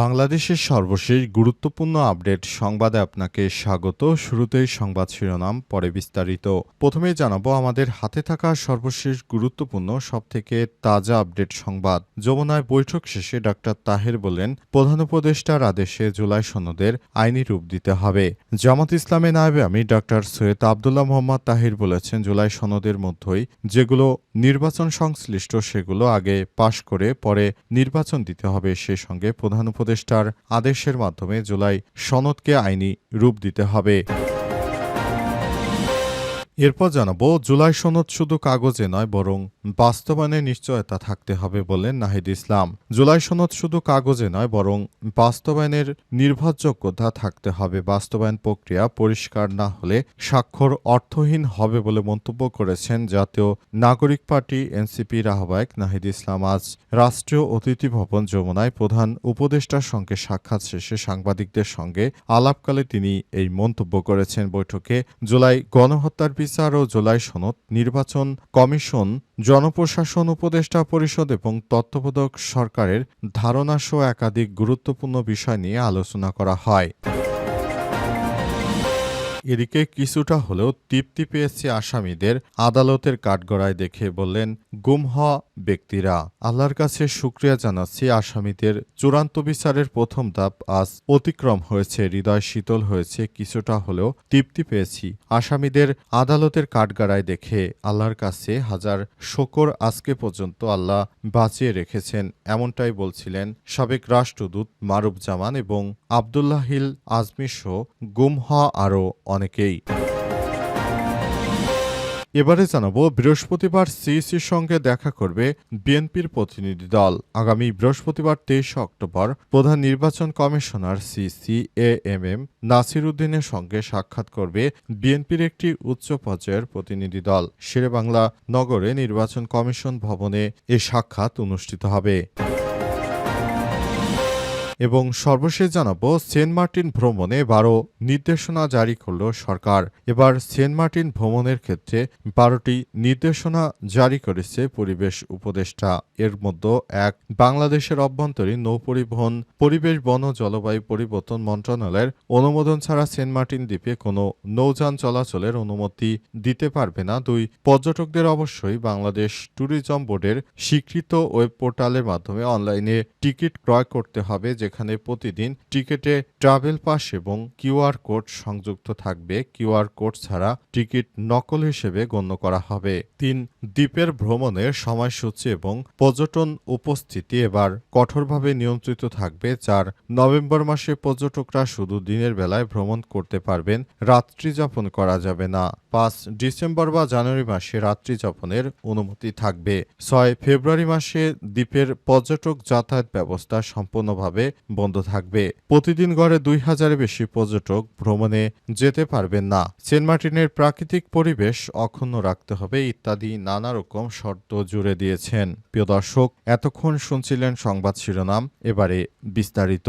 বাংলাদেশের সর্বশেষ গুরুত্বপূর্ণ আপডেট সংবাদে আপনাকে স্বাগত। শুরুতেই সংবাদ শিরোনাম, পরে বিস্তারিত। প্রথমে জানাব আমাদের হাতে থাকা সর্বশেষ গুরুত্বপূর্ণ, সবথেকে তাজা আপডেট সংবাদ। যমুনায় বৈঠক শেষে ডাক্তার তাহের বলেন, প্রধান উপদেষ্টার আদেশে জুলাই সনদের আইনি রূপ দিতে হবে। জামাত ইসলামে নায়েবে আমি ডাক্তার সৈয়দ আবদুল্লাহ মোহাম্মদ তাহির বলেছেন, জুলাই সনদের মধ্যেই যেগুলো নির্বাচন সংশ্লিষ্ট সেগুলো আগে পাশ করে পরে নির্বাচন দিতে হবে। সে সঙ্গে প্রধান উপদেষ্টার আদেশের মাধ্যমে জুলাই সনদকে আইনি রূপ দিতে হবে। এরপর জানাব, জুলাই সনদ শুধু কাগজে নয়, বরং বাস্তবায়নে নিশ্চয়তা থাকতে হবে বললেন নাহিদ ইসলাম। জুলাই সনদ শুধু কাগজে নয়, বরং বাস্তবায়নের নির্ভরযোগ্যতা থাকতে হবে। বাস্তবায়ন প্রক্রিয়া পরিষ্কার না হলে স্বাক্ষর অর্থহীন হবে বলে মন্তব্য করেছেন জাতীয় নাগরিক পার্টি এনসিপির আহ্বায়ক নাহিদ ইসলাম। আজ রাষ্ট্রীয় অতিথি ভবন যমুনায় প্রধান উপদেষ্টার সঙ্গে সাক্ষাৎ শেষে সাংবাদিকদের সঙ্গে আলাপকালে তিনি এই মন্তব্য করেছেন। বৈঠকে জুলাই গণহত্যার বিচার ও জুলাই সনদ, নির্বাচন কমিশন, জনপ্রশাসন উপদেষ্টা পরিষদ এবং তত্ত্বাবধায়ক সরকারের ধারণাসহ একাধিক গুরুত্বপূর্ণ বিষয় নিয়ে আলোচনা করা হয়। এদিকে কিছুটা হলেও তৃপ্তি পেয়েছে আসামিদের আদালতের কাঠগড়ায় দেখে বললেন গুম হওয়া ব্যক্তিরা। আল্লাহর কাছে শুক্রিয়া জানাচ্ছি আসামিদের। চূড়ান্ত বিচারের প্রথম ধাপ আজ অতিক্রম হয়েছে, হৃদয় শীতল হয়েছে, কিছুটা হলেও তৃপ্তি পেয়েছি। আসামিদের আদালতের কাঠগড়ায় দেখে আল্লাহর কাছে হাজার শকর আজকে পর্যন্ত আল্লাহ বাঁচিয়ে রেখেছেন, এমনটাই বলছিলেন সাবেক রাষ্ট্রদূত মারুফ জামান এবং আবদুল্লাহিল আজমি সহ গুম হওয়া আরও অনেকেই। এবারে জানাব, বৃহস্পতিবার সিইসির সঙ্গে দেখা করবে বিএনপির প্রতিনিধি দল। আগামী বৃহস্পতিবার তেইশে অক্টোবর প্রধান নির্বাচন commissioner CEC A M M Nasir উদ্দিনের সঙ্গে সাক্ষাৎ করবে বিএনপির একটি উচ্চ পর্যায়ের প্রতিনিধি দল। শেরেবাংলা নগরে নির্বাচন কমিশন ভবনে এ সাক্ষাৎ অনুষ্ঠিত হবে। এবং সর্বশেষ জানাব, সেন্ট মার্টিন ভ্রমণে বারো নির্দেশনা জারি করল সরকার। এবার সেন্ট মার্টিন ভ্রমণের ক্ষেত্রে বারোটি নির্দেশনা জারি করেছে পরিবেশ উপদেষ্টা। এর মধ্যে এক, বাংলাদেশের অভ্যন্তরীণ নৌপরিবহন, পরিবেশ, বন, জলবায়ু পরিবর্তন মন্ত্রণালয়ের অনুমোদন ছাড়া সেন্ট মার্টিন দ্বীপে কোনো নৌযান চলাচলের অনুমতি দিতে পারবে না। দুই, পর্যটকদের অবশ্যই বাংলাদেশ ট্যুরিজম বোর্ডের স্বীকৃত ওয়েব পোর্টালের মাধ্যমে অনলাইনে টিকিট ক্রয় করতে হবে যেখানে প্রতিদিন টিকিটে ট্রাভেল পাস এবং কিউআর কোড সংযুক্ত থাকবে। কিউআর কোড ছাড়া টিকিট নকল হিসেবে গণ্য করা হবে। তিন, দ্বীপের ভ্রমণের সময়সূচি এবং পর্যটন উপস্থিতি এবার কঠোরভাবে নিয়ন্ত্রিত থাকবে। চার, নভেম্বর মাসে পর্যটকরা শুধু দিনের বেলায় ভ্রমণ করতে পারবেন, রাত্রি যাপন করা যাবে না। পাঁচ, ডিসেম্বর বা জানুয়ারি মাসে রাত্রি যাপনের অনুমতি থাকবে। ছয়, ফেব্রুয়ারি মাসে দ্বীপের পর্যটক যাতায়াত ব্যবস্থা সম্পূর্ণভাবে বন্ধ থাকবে। প্রতিদিন গড়ে দুই হাজারের বেশি পর্যটক ভ্রমণে যেতে পারবেন না। সেন্ট মার্টিনের প্রাকৃতিক পরিবেশ অক্ষুণ্ণ রাখতে হবে ইত্যাদি নানা রকম শর্ত জুড়ে দিয়েছেন। প্রিয় দর্শক, এতক্ষণ শুনছিলেন সংবাদ শিরোনাম, এবারে বিস্তারিত।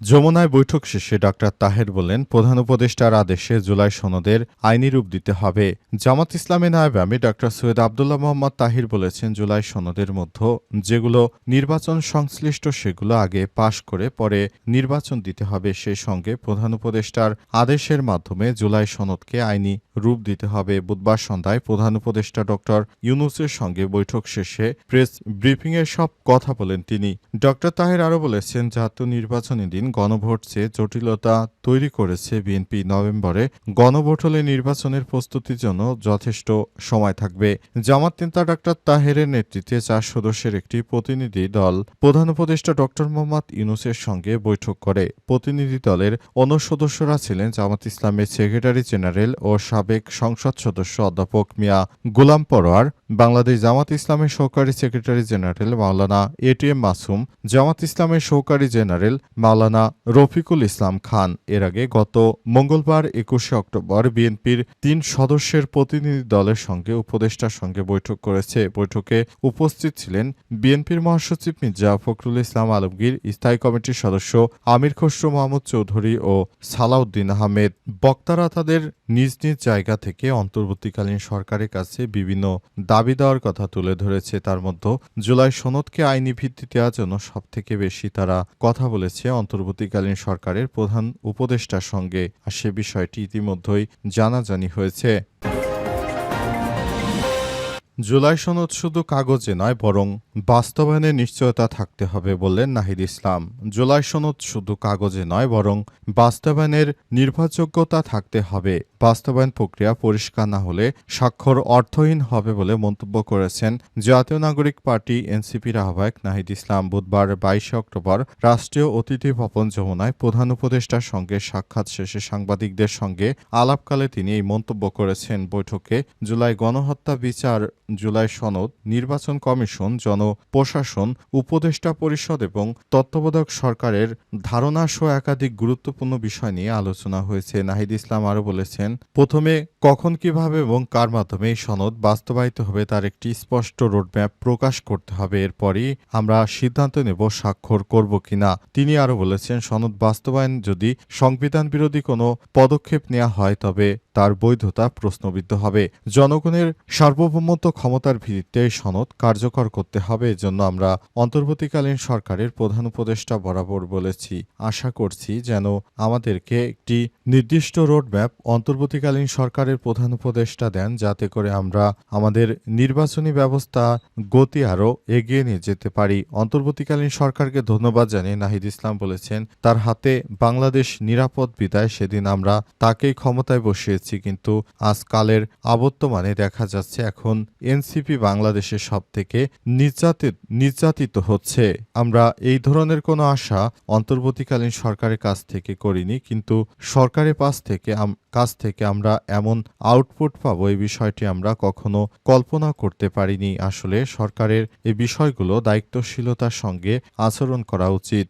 যমুনায় বৈঠক শেষে ডাক্তার তাহের বলেন, প্রধান উপদেষ্টার আদেশে জুলাই সনদের আইনি রূপ দিতে হবে। জামাত ইসলামী নায়ব আমি ডাক্তার সৈয়দ আবদুল্লাহ মোহাম্মদ তাহির বলেছেন, জুলাই সনদের মধ্য যেগুলো নির্বাচন সংশ্লিষ্ট সেগুলো আগে পাশ করে পরে নির্বাচন দিতে হবে। সেই সঙ্গে প্রধান উপদেষ্টার আদেশের মাধ্যমে জুলাই সনদকে আইনি রূপ দিতে হবে। বুধবার সন্ধ্যায় প্রধান উপদেষ্টা ডক্টর ইউনুসের সঙ্গে বৈঠক শেষে প্রেস ব্রিফিংয়ে সব কথা বলেন তিনি। ডক্টর তাহের আরও বলেছেন, জাতীয় নির্বাচনী দিন গণভোট চেয়ে জটিলতা তৈরি করেছে বিএনপি। নভেম্বরে গণভোট হলে নির্বাচনের প্রস্তুতির জন্য যথেষ্ট সময় থাকবে। জামাত নেতা ডাক্তার তাহেরের নেতৃত্বে চার সদস্যের একটি প্রতিনিধি দল প্রধান উপদেষ্টা ডক্টর মোহাম্মদ ইউনুসের সঙ্গে বৈঠক করে। প্রতিনিধি দলের অন্য সদস্যরা ছিলেন জামাত ইসলামের সেক্রেটারি জেনারেল ও সাবেক সংসদ সদস্য অধ্যাপক মিয়া গোলাম পরোয়ার, বাংলাদেশ জামাত ইসলামের সহকারী secretary general Maulana ATM Masum, Jamaat ইসলামের সহকারী জেনারেল মাওলানা রফিকুল ইসলাম খান। এর আগে গত মঙ্গলবার একুশে অক্টোবর বিএনপির তিন সদস্যের প্রতিনিধি দলের সঙ্গে উপদেষ্টার সঙ্গে বৈঠক করেছে। বৈঠকে উপস্থিত ছিলেন বিএনপির মহাসচিব মির্জা ফখরুল ইসলাম আলমগীর, স্থায়ী কমিটির সদস্য আমির খসরু মাহমুদ চৌধুরী ও সালাউদ্দিন আহমেদ। বক্তারা তাদের নিজ নিজ জায়গা থেকে অন্তর্বর্তীকালীন সরকারের কাছে বিভিন্ন দাবি দেওয়ার কথা তুলে ধরেছে। তার মধ্যে জুলাই সনদকে আইনি ভিত্তি দেওয়ার জন্য সবথেকে বেশি তারা কথা বলেছে। অন্তর্বর্তীকালীন সরকারের প্রধান উপদেষ্টার সঙ্গে। আর সে বিষয়টি ইতিমধ্যেই জানাজানি হয়েছে। জুলাই সনদ শুধু কাগজে নয়, বরং বাস্তবায়নের নিশ্চয়তা থাকতে হবে বললেন নাহিদ ইসলাম। জুলাই সনদ শুধু কাগজে নয়, বরং বাস্তবায়নের নির্ভরযোগ্যতা থাকতে হবে। বাস্তবায়ন প্রক্রিয়া পরিষ্কার না হলে স্বাক্ষর অর্থহীন হবে বলে মন্তব্য করেছেন জাতীয় নাগরিক পার্টি এনসিপির আহ্বায়ক নাহিদ ইসলাম। বুধবার বাইশে অক্টোবর রাষ্ট্রীয় অতিথি ভবন যমুনায় প্রধান উপদেষ্টার সঙ্গে সাক্ষাৎ শেষে সাংবাদিকদের সঙ্গে আলাপকালে তিনি এই মন্তব্য করেছেন। বৈঠকে জুলাই গণহত্যা বিচার জুলাই সনদ, নির্বাচন কমিশন জনপ্রশাসন উপদেষ্টা পরিষদ এবং তত্ত্বাবধায়ক সরকারের ধারণা সহ একাধিক গুরুত্বপূর্ণ বিষয় নিয়ে আলোচনা হয়েছে। নাহিদ ইসলাম আরও বলেছেন, প্রথমে কখন, কীভাবে এবং কার মাধ্যমে এই সনদ বাস্তবায়িত হবে তার একটি স্পষ্ট রোডম্যাপ প্রকাশ করতে হবে। এরপরই আমরা সিদ্ধান্ত নেব স্বাক্ষর করব কিনা। তিনি আরও বলেছেন, সনদ বাস্তবায়ন যদি সংবিধান বিরোধী কোনো পদক্ষেপ নেওয়া হয় তবে তার বৈধতা প্রশ্নবিদ্ধ হবে। জনগণের সার্বভৌমত্ব ক্ষমতার ভিত্তিতে সনদ কার্যকর করতে হবে এজন্য আমরা অন্তর্বর্তীকালীন সরকারের প্রধান উপদেষ্টা বরাবর বলেছি। আশা করছি যেন আমাদেরকে একটি নির্দিষ্ট রোডম্যাপ অন্তর্বর্তীকালীন সরকারের প্রধান উপদেষ্টা দেন, যাতে করে আমরা আমাদের নির্বাচনী ব্যবস্থা গতি আরও এগিয়ে নিয়ে যেতে পারি। অন্তর্বর্তীকালীন সরকারকে ধন্যবাদ জানিয়ে নাহিদ ইসলাম বলেছেন, তার হাতে বাংলাদেশ নিরাপদ বিদায়, সেদিন আমরা তাকেই ক্ষমতায় বসিয়েছি, কিন্তু আজকালের আবর্তমানে দেখা যাচ্ছে এখন এনসিপি বাংলাদেশের সব থেকে নির্যাতিত নির্যাতিত হচ্ছে। আমরা এই ধরনের কোনো আশা অন্তর্বর্তীকালীন সরকারের কাছ থেকে করিনি, কিন্তু সরকারের পাশ থেকে কাছ থেকে আমরা এমন আউটপুট পাবো, এই বিষয়টি আমরা কখনো কল্পনা করতে পারিনি। আসলে সরকারের এই বিষয়গুলো দায়িত্বশীলতার সঙ্গে আচরণ করা উচিত।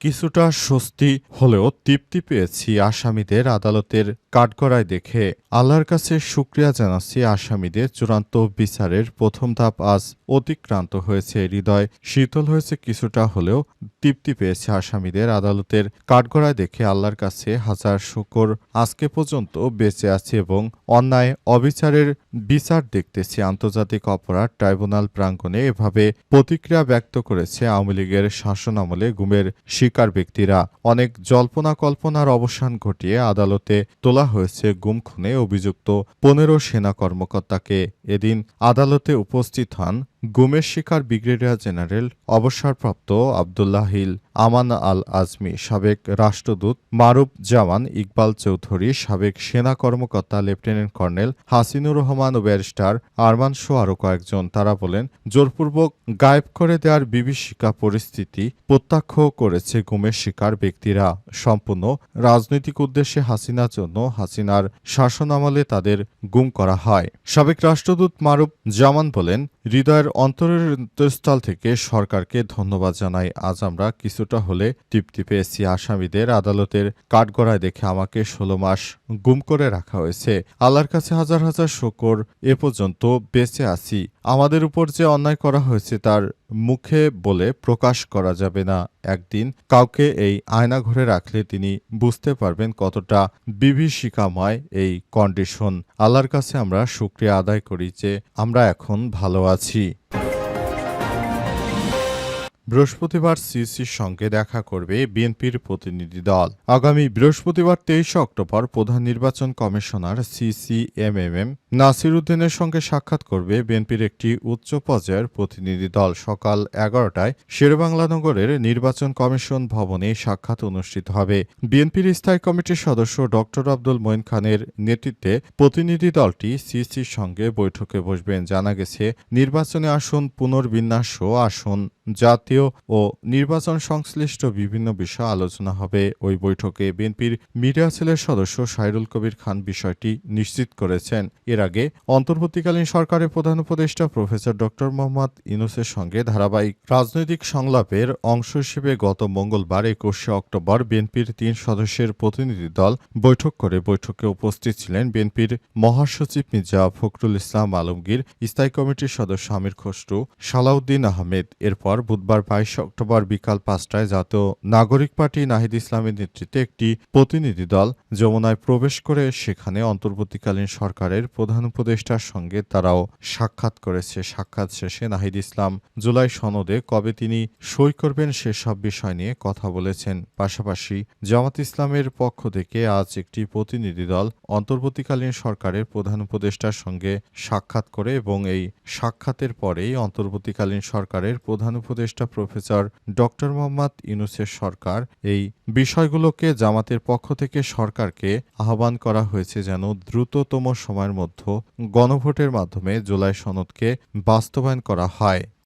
কিছুটা স্বস্তি হলেও তৃপ্তি পেয়েছি আসামিদের আদালতের কাঠগড়ায় দেখে। আল্লাহর কাছে শুক্রিয়া জানাচ্ছি আসামিদের চূড়ান্ত বিচারের প্রথম ধাপ আজ অতিক্রান্ত হয়েছে। হৃদয় শীতল হয়েছে কিছুটা হলেও তৃপ্তি পেয়েছে আসামিদের আদালতের কাঠগড়ায় দেখে আল্লাহর কাছে হাজার শুকর আজকে পর্যন্ত বেঁচে আছে এবং অন্যায় অবিচারের বিচার দেখতেছি। আন্তর্জাতিক অপরাধ ট্রাইব্যুনাল প্রাঙ্গণে এভাবে প্রতিক্রিয়া ব্যক্ত করেছে আওয়ামী লীগের শাসন আমলে গুমের শিকার ব্যক্তিরা অনেক জল্পনা কল্পনার অবসান ঘটিয়ে আদালতে তোলা হয়েছে গুম খুনে অভিযুক্ত পনেরো সেনা কর্মকর্তাকে। এদিন আদালতে উপস্থিত হন গুমের শিকার ব্রিগেডিয়ার জেনারেল অবসরপ্রাপ্ত আবদুল্লাহ হিল আমান আল আজমি সাবেক রাষ্ট্রদূত মারুফ জামান ইকবাল চৌধুরী, সাবেক সেনা কর্মকর্তা লেফটেন্যান্ট কর্নেল হাসিনুর রহমান ও ব্যারিস্টার আরমান শো আরও কয়েকজন। তারা বলেন, জোরপূর্বক গায়েব করে দেওয়ার বিভীষিকা পরিস্থিতি প্রত্যক্ষ করেছে গুমের শিকার ব্যক্তিরা। সম্পূর্ণ রাজনৈতিক উদ্দেশ্যে হাসিনার জন্য হাসিনার শাসন আমলে তাদের গুম করা হয়। সাবেক রাষ্ট্রদূত মারুফ জামান বলেন, হৃদয়ের অন্তরের থেকে সরকারকে ধন্যবাদ জানাই। আজ আমরা কিছুটা হলে তৃপ্তি পেয়েছি। আসামিদের আদালতের কাঠগড়ায় দেখে আমাকে ষোলো মাস গুম করে রাখা হয়েছে। আল্লাহর কাছে হাজার হাজার শকর। এ পর্যন্ত বেঁচে আছি। আমাদের উপর যে অন্যায় করা হয়েছে তার মুখে বলে প্রকাশ করা যাবে না। একদিন কাউকে এই আয়না ঘরে রাখলে তিনি বুঝতে পারবেন কতটা বিভীষিকাময় এই কন্ডিশন। আল্লাহর কাছে আমরা শুক্রিয়া আদায় করি যে আমরা এখন ভালো আছি। বৃহস্পতিবার সিসির সঙ্গে দেখা করবে বিএনপির প্রতিনিধি দল। আগামী বৃহস্পতিবার তেইশে অক্টোবর প্রধান নির্বাচন কমিশনার সিসিএমএমএম নাসির উদ্দিনের সঙ্গে সাক্ষাৎ করবে বিএনপির একটি উচ্চ পর্যায়ের প্রতিনিধি দল। সকাল এগারোটায় শেরবাংলা নগরের নির্বাচন কমিশন ভবনে সাক্ষাৎ অনুষ্ঠিত হবে। বিএনপির স্থায়ী কমিটির সদস্য ডক্টর আব্দুল মঈন খানের নেতৃত্বে প্রতিনিধি দলটি সিসির সঙ্গে বৈঠকে বসবেন। জানা গেছে, নির্বাচনে আসন, পুনর্বিন্যাস ও আসন। জাতীয় ও নির্বাচন সংশ্লিষ্ট বিভিন্ন বিষয় আলোচনা হবে। ওই বৈঠকে বিএনপির মিডিয়া সেলের সদস্য সাইরুল কবির খান বিষয়টি নিশ্চিত করেছেন। এর আগে অন্তর্বর্তীকালীন সরকারের প্রধান উপদেষ্টা প্রফেসর ডক্টর মোহাম্মদ ইনুসের সঙ্গে ধারাবাহিক রাজনৈতিক সংলাপের অংশ হিসেবে গত মঙ্গলবার একুশে অক্টোবর বিএনপির তিন সদস্যের প্রতিনিধি দল বৈঠক করে বৈঠকে উপস্থিত ছিলেন বিএনপির মহাসচিব মির্জা ফখরুল ইসলাম আলমগীর, স্থায়ী কমিটির সদস্য আমির খসরু, সালাউদ্দিন আহমেদ। এরপর বুধবার, বাইশে অক্টোবর বিকাল পাঁচটায় জাতীয় নাগরিক পার্টি নাহিদ ইসলামের নেতৃত্বে একটি প্রতিনিধি দল যমুনায় প্রবেশ করে সেখানে অন্তর্বর্তীকালীন সরকারের প্রধান উপদেষ্টার সঙ্গে তারাও সাক্ষাৎ করেছে। সাক্ষাৎ শেষে নাহিদ ইসলাম জুলাই সনদে কবে তিনি সই করবেন সেসব বিষয় নিয়ে কথা বলেছেন। পাশাপাশি জামাত ইসলামের পক্ষ থেকে আজ একটি প্রতিনিধি দল অন্তর্বর্তীকালীন সরকারের প্রধান উপদেষ্টার সঙ্গে সাক্ষাৎ করে এবং এই সাক্ষাতের পরেই অন্তর্বর্তীকালীন সরকারের প্রধান উপদেষ্টা প্রফেসর ডক্টর মোহাম্মদ ইউনুসের সরকার এই বিষয়গুলোকে জামাতের পক্ষ থেকে সরকারকে আহ্বান করা হয়েছে যেন দ্রুততম সময়ের মধ্যে গণভোটের মাধ্যমে জুলাই সনদকে বাস্তবায়ন করা হয়।